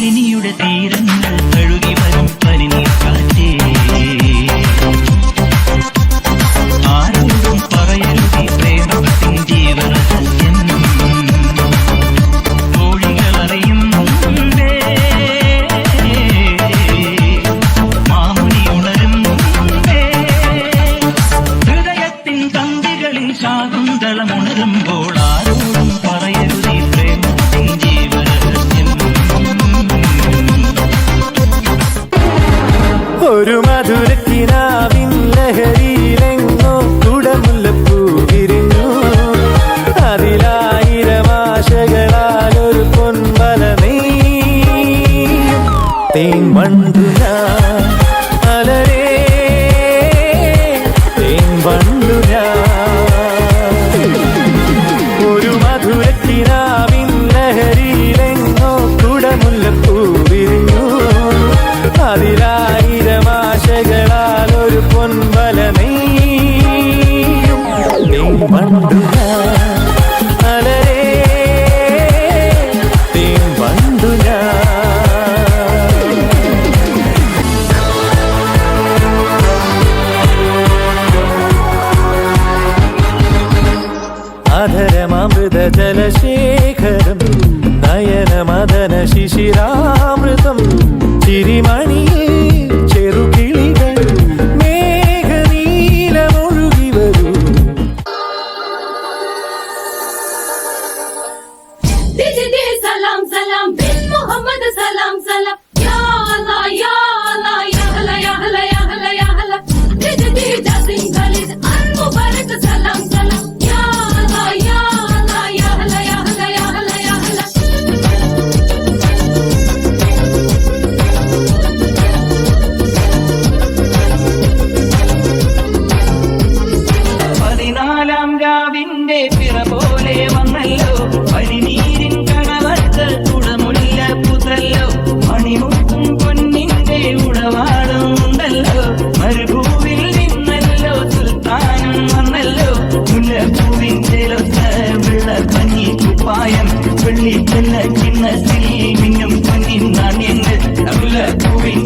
മാലിനിയുടെ തീരങ്ങൾ. ഒരു മധുരക്കിനാവിൻ ലഹരിയിലെങ്ങോ കുടമുല്ലപ്പൂ വിരിഞ്ഞു. അതിലായിരം ആശകളാൽ ഒരു പൊൻവല നീ ഞാൻ അലരേ. തേൻ ഞാൻ അമൃത ജലശേഖരം നയനമദന ശിശിരാമൃതം ചിരിമണി ചെറുകിളികൾ മേഘനീലമൊഴുകി സലാം സലാം മുഹമ്മദ് സലാം സലാം. നാലാം രാവിന്റെ പിറ പോലെ വന്നല്ലോ. പനിനീരിൻ കണവർക്ക് കുടമുല്ല പുതല്ലോ മണിമുത്തും പൊന്നിന്റെ ഉണ്ടല്ലോ മരുഭൂവിൽ നിന്നല്ലോ സുൽത്താനും വന്നല്ലോ. മുല്ലപ്പൂവിൻ ചേലത്ത് വെള്ള പനി കുപ്പായം. വെള്ളി ചെല്ല ചിന്നത്തിൽ മിന്നും പൊന്നിൻ നാണ്യങ്ങൾ. മുല്ലപ്പൂവിൻ